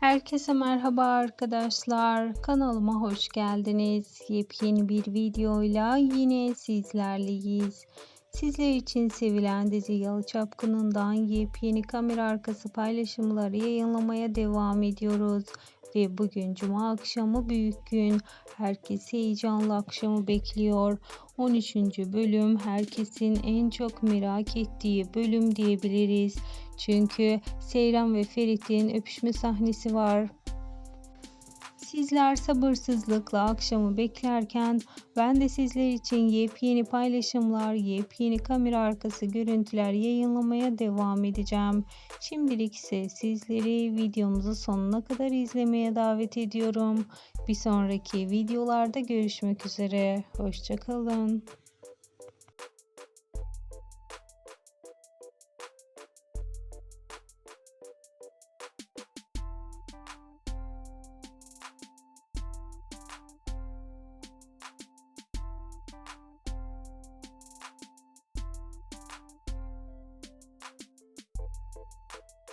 Herkese merhaba arkadaşlar. Kanalıma hoş geldiniz. Yepyeni bir videoyla yine sizlerleyiz. Sizler için sevilen dizi Yalı yepyeni kamera arkası paylaşımları yayınlamaya devam ediyoruz. Ve bugün cuma akşamı büyük gün. Herkes heyecanlı akşamı bekliyor. 13. bölüm herkesin en çok merak ettiği bölüm diyebiliriz. Çünkü Seyran ve Ferit'in öpüşme sahnesi var. Sizler sabırsızlıkla akşamı beklerken ben de sizler için yepyeni paylaşımlar, yepyeni kamera arkası görüntüler yayınlamaya devam edeceğim. Şimdilik ise sizleri videomuzu sonuna kadar izlemeye davet ediyorum. Bir sonraki videolarda görüşmek üzere. Hoşçakalın.